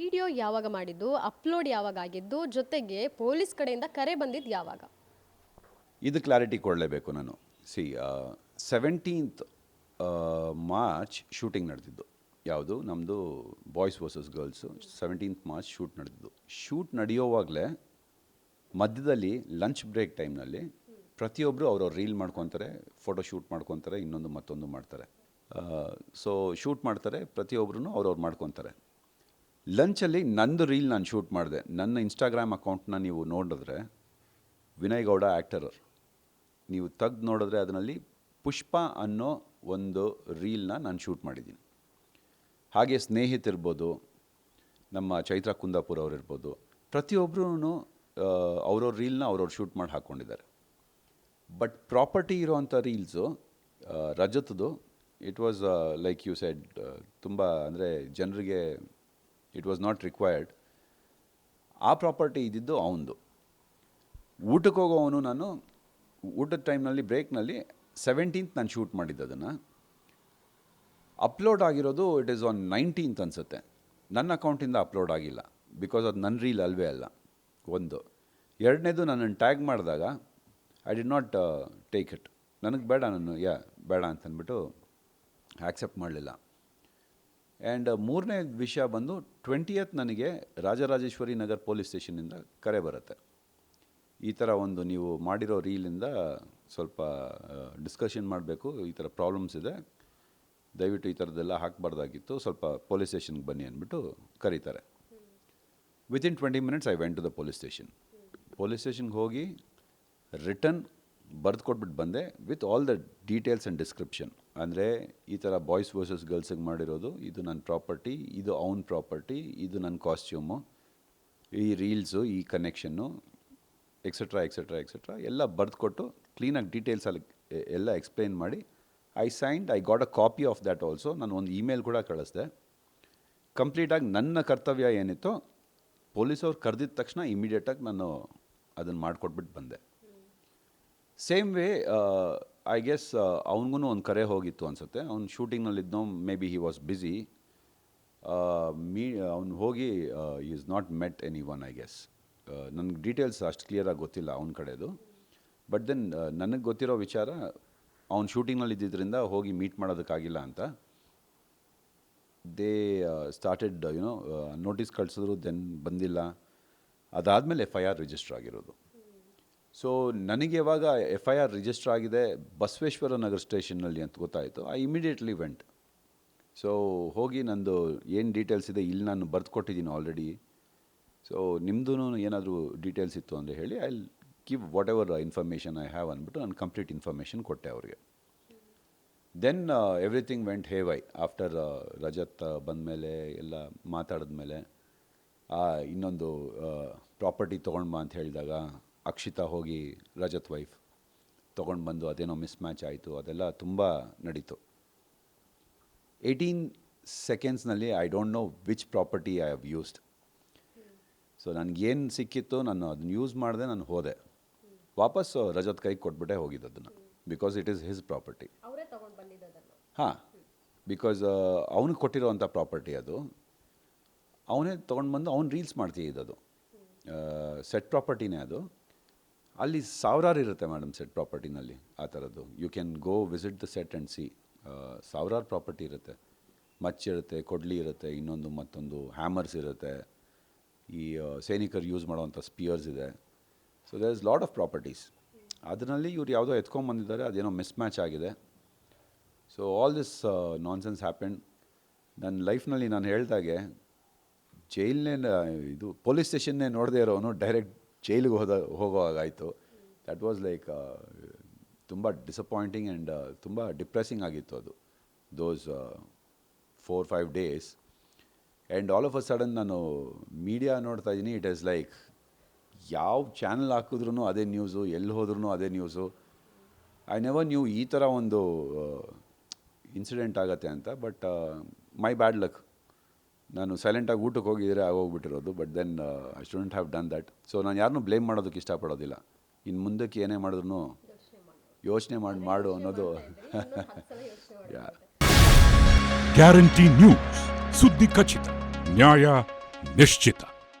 Video ಯಾವಾಗ ಮಾಡಿದ್ದು, upload ಯಾವಾಗ ಆಗಿದ್ದು, ಜೊತೆಗೆ ಪೊಲೀಸ್ ಕಡೆಯಿಂದ ಕರೆ ಬಂದಿದ್ದು ಯಾವಾಗ? ಇದು ಕ್ಲಾರಿಟಿ ಕೊಡಲೇಬೇಕು ನಾನು. ಸಿ ಸೆವೆಂಟೀನ್ತ್ ಮಾರ್ಚ್ ಶೂಟಿಂಗ್ ನಡೆದಿದ್ದು. ಯಾವುದು? ನಮ್ಮದು boys versus girls seventeenth March shoot ನಡೆದಿದ್ದು. ಶೂಟ್ ನಡೆಯೋವಾಗಲೇ ಮಧ್ಯದಲ್ಲಿ ಲಂಚ್ ಬ್ರೇಕ್ ಟೈಮ್ನಲ್ಲಿ ಪ್ರತಿಯೊಬ್ಬರು ಅವ್ರವ್ರು ರೀಲ್ ಮಾಡ್ಕೊತಾರೆ ಫೋಟೋ ಶೂಟ್ ಮಾಡ್ಕೊತಾರೆ, ಇನ್ನೊಂದು ಮತ್ತೊಂದು ಮಾಡ್ತಾರೆ. ಸೊ ಶೂಟ್ ಮಾಡ್ತಾರೆ ಪ್ರತಿಯೊಬ್ಬರೂ ಅವ್ರವ್ರು ಮಾಡ್ಕೊತಾರೆ. ಲಂಚಲ್ಲಿ ನಂದು ರೀಲ್ ನಾನು ಶೂಟ್ ಮಾಡಿದೆ. ನನ್ನ ಇನ್ಸ್ಟಾಗ್ರಾಮ್ ಅಕೌಂಟ್ನ ನೀವು ನೋಡಿದ್ರೆ ವಿನಯ್ ಗೌಡ ಆ್ಯಕ್ಟರರ್ ನೀವು ತೆಗ್ದು ನೋಡಿದ್ರೆ ಅದರಲ್ಲಿ ಪುಷ್ಪ ಅನ್ನೋ ಒಂದು ರೀಲ್ನ ನಾನು ಶೂಟ್ ಮಾಡಿದ್ದೀನಿ. ಹಾಗೆ ಸ್ನೇಹಿತಿರ್ಬೋದು, ನಮ್ಮ ಚೈತ್ರ ಕುಂದಾಪುರ ಅವರಿರ್ಬೋದು ಪ್ರತಿಯೊಬ್ಬರೂ ಅವ್ರವ್ರ ರೀಲ್ನ ಅವ್ರವ್ರು ಶೂಟ್ ಮಾಡಿ ಹಾಕ್ಕೊಂಡಿದ್ದಾರೆ ಬಟ್ ಪ್ರಾಪರ್ಟಿ ಇರೋವಂಥ reels ರಜತದು it was like you said ತುಂಬ ಅಂದರೆ ಜನರಿಗೆ ಇಟ್ ವಾಸ್ ನಾಟ್ ರಿಕ್ವೈರ್ಡ್ ಆ ಪ್ರಾಪರ್ಟಿ ಇದ್ದಿದ್ದು ಅವನದು ಊಟಕ್ಕೆ ಹೋಗೋವನು ನಾನು ಊಟದ ಟೈಮ್ನಲ್ಲಿ ಬ್ರೇಕ್ನಲ್ಲಿ ಸೆವೆಂಟೀನ್ತ್ ನಾನು ಶೂಟ್ ಮಾಡಿದ್ದು ಅದನ್ನು. ಅಪ್ಲೋಡ್ ಆಗಿರೋದು ಇಟ್ ಈಸ್ ಆನ್ ನೈನ್ಟೀನ್ತ್ ಅನಿಸುತ್ತೆ. ನನ್ನ ಅಕೌಂಟಿಂದ ಅಪ್ಲೋಡ್ ಆಗಿಲ್ಲ. ಬಿಕಾಸ್ ಅದು ನನ್ನ ರೀಲ್ ಅಲ್ವೇ ಅಲ್ಲ. ಒಂದು. ಎರಡನೇದು ನನ್ನನ್ನು ಟ್ಯಾಗ್ ಮಾಡಿದಾಗ I did not take it ನನಗೆ ಬೇಡ ನಾನು ಯಾ ಬೇಡ ಅಂತಂದ್ಬಿಟ್ಟು ಆ್ಯಕ್ಸೆಪ್ಟ್ ಮಾಡಲಿಲ್ಲ. ಆ್ಯಂಡ್ ಮೂರನೇ ವಿಷಯ ಬಂದು ಟ್ವೆಂಟಿಯತ್ ನನಗೆ ರಾಜರಾಜೇಶ್ವರಿ ನಗರ್ ಪೊಲೀಸ್ ಸ್ಟೇಷನಿಂದ ಕರೆ ಬರುತ್ತೆ. ಈ ಥರ ಒಂದು ನೀವು ಮಾಡಿರೋ ರೀಲಿಂದ ಸ್ವಲ್ಪ ಡಿಸ್ಕಷನ್ ಮಾಡಬೇಕು, ಈ ಥರ ಪ್ರಾಬ್ಲಮ್ಸ್ ಇದೆ. ದಯವಿಟ್ಟು ಈ ಥರದ್ದೆಲ್ಲ ಹಾಕಬಾರ್ದಾಗಿತ್ತು, ಸ್ವಲ್ಪ ಪೊಲೀಸ್ ಸ್ಟೇಷನ್ಗೆ ಬನ್ನಿ ಅಂದ್ಬಿಟ್ಟು ಕರೀತಾರೆ. Within twenty minutes I went to the police station police ಸ್ಟೇಷನ್ಗೆ ಹೋಗಿ ರಿಟರ್ನ್ ಬರೆದು ಕೊಟ್ಬಿಟ್ಟು ಬಂದೆ with all the details and description ಅಂದರೆ ಈ ಥರ ಬಾಯ್ಸ್ ವರ್ಸಸ್ ಗರ್ಲ್ಸಿಗೆ ಮಾಡಿರೋದು, ಇದು ನನ್ನ ಪ್ರಾಪರ್ಟಿ ಇದು ಅವನ ಪ್ರಾಪರ್ಟಿ ಇದು ನನ್ನ ಕಾಸ್ಟ್ಯೂಮು ಈ ರೀಲ್ಸು ಈ ಕನೆಕ್ಷನ್ನು ಎಕ್ಸೆಟ್ರಾ ಎಕ್ಸೆಟ್ರಾ ಎಕ್ಸೆಟ್ರಾ ಎಲ್ಲ ಬರೆದುಕೊಟ್ಟು ಕ್ಲೀನಾಗಿ ಡೀಟೇಲ್ಸಲ್ಲಿ ಎಲ್ಲ ಎಕ್ಸ್ಪ್ಲೈನ್ ಮಾಡಿ I signed I got a copy of that also ನಾನು ಒಂದು ಇಮೇಲ್ ಕೂಡ ಕಳಿಸ್ದೆ. ಕಂಪ್ಲೀಟಾಗಿ ನನ್ನ ಕರ್ತವ್ಯ ಏನಿತ್ತು, ಪೊಲೀಸವ್ರು ಕರೆದಿದ ತಕ್ಷಣ ಇಮಿಡಿಯೇಟಾಗಿ ನಾನು ಅದನ್ನು ಮಾಡಿಕೊಟ್ಬಿಟ್ಟು ಬಂದೆ. ಸೇಮ್ ವೇ ಐ ಗೆಸ್ ಅವನಿಗೂ ಒಂದು ಕರೆ ಹೋಗಿತ್ತು ಅನಿಸುತ್ತೆ. ಅವ್ನು ಶೂಟಿಂಗ್ನಲ್ಲಿದ್ದೋ may be he was busy me ಅವ್ನು ಹೋಗಿ is not met any one I guess ನನಗೆ ಡೀಟೇಲ್ಸ್ ಅಷ್ಟು ಕ್ಲಿಯರಾಗಿ ಗೊತ್ತಿಲ್ಲ ಅವನ ಕಡೆದು. ಬಟ್ ದೆನ್ ನನಗೆ ಗೊತ್ತಿರೋ ವಿಚಾರ, ಅವ್ನು ಶೂಟಿಂಗ್ನಲ್ಲಿ ಇದ್ದಿದ್ದರಿಂದ ಹೋಗಿ ಮೀಟ್ ಮಾಡೋದಕ್ಕಾಗಿಲ್ಲ ಅಂತ. They started you know notice ಕಳಿಸಿದ್ರು ದೆನ್ ಬಂದಿಲ್ಲ. ಅದಾದಮೇಲೆ ಎಫ್ ಐ ಆರ್ ರಿಜಿಸ್ಟರ್ ಆಗಿರೋದು. ಸೊ ನನಗೆ ಯಾವಾಗ ಎಫ್ ಐ ಆರ್ ರಿಜಿಸ್ಟರ್ ಆಗಿದೆ ಬಸವೇಶ್ವರ ನಗರ ಸ್ಟೇಷನ್ನಲ್ಲಿ ಅಂತ ಗೊತ್ತಾಯಿತು. ಐ ಇಮಿಡಿಯೇಟ್ಲಿ ವೆಂಟ್ ಸೊ ಹೋಗಿ ನಂದು ಏನು ಡೀಟೇಲ್ಸ್ ಇದೆ ಇಲ್ಲಿ ನಾನು ಬರ್ದು ಕೊಟ್ಟಿದ್ದೀನಿ ಆಲ್ರೆಡಿ ಸೊ ನಿಮ್ಮದು ಏನಾದರೂ ಡೀಟೇಲ್ಸ್ ಇತ್ತು ಅಂದರೆ ಹೇಳಿ I give what ever information I have ಅಂದ್ಬಿಟ್ಟು ನಾನು ಕಂಪ್ಲೀಟ್ ಇನ್ಫಾರ್ಮೇಷನ್ ಕೊಟ್ಟೆ ಅವ್ರಿಗೆ. Then everything went haywire after Rajat ಬಂದಮೇಲೆ ಎಲ್ಲ ಮಾತಾಡಿದ್ಮೇಲೆ ಇನ್ನೊಂದು ಪ್ರಾಪರ್ಟಿ ತೊಗೊಂಡ್ಬಾ ಅಂತ ಹೇಳಿದಾಗ ಅಕ್ಷಿತಾ ಹೋಗಿ ರಜತ್ ವೈಫ್ ತೊಗೊಂಡು ಬಂದು ಅದೇನೋ ಮಿಸ್ ಮ್ಯಾಚ್ ಆಯಿತು ಅದೆಲ್ಲ ತುಂಬ ನಡೀತು. Eighteen ಸೆಕೆಂಡ್ಸ್ನಲ್ಲಿ I don't know which property I have used so ನನಗೇನು ಸಿಕ್ಕಿತ್ತು ನಾನು ಅದನ್ನ ಯೂಸ್ ಮಾಡಿದೆ ನಾನು ಹೋದೆ. ವಾಪಸ್ ರಜತ್ ಕೈಗೆ ಕೊಟ್ಬಿಟ್ಟೆ ಹೋಗಿದ್ದು ಅದನ್ನು because it is his property ಹಾಂ. ಬಿಕಾಸ್ ಅವನಿಗೆ ಕೊಟ್ಟಿರೋವಂಥ ಪ್ರಾಪರ್ಟಿ ಅದು. ಅವನೇ ತೊಗೊಂಡು ಬಂದು ಅವ್ನು ರೀಲ್ಸ್ ಮಾಡ್ತಿದ್ದದು. ಸೆಟ್ ಪ್ರಾಪರ್ಟಿನೇ ಅದು. ಅಲ್ಲಿ ಸಾವಿರಾರು ಇರುತ್ತೆ ಮೇಡಮ್ ಸೆಟ್ ಪ್ರಾಪರ್ಟಿನಲ್ಲಿ ಆ ಥರದ್ದು. You can go visit the set and see ಸಾವಿರಾರು ಪ್ರಾಪರ್ಟಿ ಇರುತ್ತೆ. ಮಚ್ಚಿರುತ್ತೆ ಕೊಡ್ಲಿ ಇರುತ್ತೆ, ಇನ್ನೊಂದು ಮತ್ತೊಂದು ಹ್ಯಾಮರ್ಸ್ ಇರುತ್ತೆ. ಈ ಸೈನಿಕರು ಯೂಸ್ ಮಾಡುವಂಥ ಸ್ಪಿಯರ್ಸ್ ಇದೆ. So there is lot of properties ಅದರಲ್ಲಿ ಇವ್ರು ಯಾವುದೋ ಎತ್ಕೊಂಬಂದಿದ್ದಾರೆ ಅದೇನೋ ಮಿಸ್ ಮ್ಯಾಚ್ ಆಗಿದೆ so all this nonsense happened ನನ್ನ ಲೈಫ್ನಲ್ಲಿ ನಾನು ಹೇಳ್ದಾಗೆ ಜೈಲ್ನೇ ಇದು ಪೊಲೀಸ್ ಸ್ಟೇಷನ್ನೇ ನೋಡದೇ ಇರೋನು ಡೈರೆಕ್ಟ್ ಜೈಲಿಗೆ ಹೋದ, ಹೋಗೋವಾಗಾಯಿತು. ದ್ಯಾಟ್ ವಾಸ್ ಲೈಕ್ ತುಂಬ ಡಿಸಪಾಯಿಂಟಿಂಗ್ ಆ್ಯಂಡ್ ತುಂಬ ಡಿಪ್ರೆಸ್ಸಿಂಗ್ ಆಗಿತ್ತು ಅದು. Those four five days and all of a sudden ನಾನು ಮೀಡಿಯಾ ನೋಡ್ತಾ ಇದ್ದೀನಿ. ಇಟ್ ಈಸ್ ಲೈಕ್ ಯಾವ ಚಾನಲ್ ಹಾಕಿದ್ರೂ ಅದೇ ನ್ಯೂಸು ಎಲ್ಲಿ ಹೋದ್ರೂ ಅದೇ ನ್ಯೂಸು ಐ ನೆವರ್ ನ್ಯೂ ಈ ಥರ ಒಂದು ಇನ್ಸಿಡೆಂಟ್ ಆಗತ್ತೆ ಅಂತ ಬಟ್ ಮೈ ಬ್ಯಾಡ್ ಲಕ್ ನಾನು ಸೈಲೆಂಟಾಗಿ ಊಟಕ್ಕೆ ಹೋಗಿದ್ರೆ ಆಗೋಗ್ಬಿಟ್ಟಿರೋದು but then I student have done that so ನಾನು ಯಾರನ್ನೂ ಬ್ಲೇಮ್ ಮಾಡೋದಕ್ಕೆ ಇಷ್ಟಪಡೋದಿಲ್ಲ. ಇನ್ನು ಮುಂದಕ್ಕೆ ಏನೇ ಮಾಡಿದ್ರು ಯೋಚನೆ ಮಾಡಿ ಮಾಡು ಅನ್ನೋದು ಯಾ ಗ್ಯಾರಂಟಿ ನ್ಯೂಸ್ ಸುದ್ದಿ ಖಚಿತ ನ್ಯಾಯ ನಿಶ್ಚಿತ.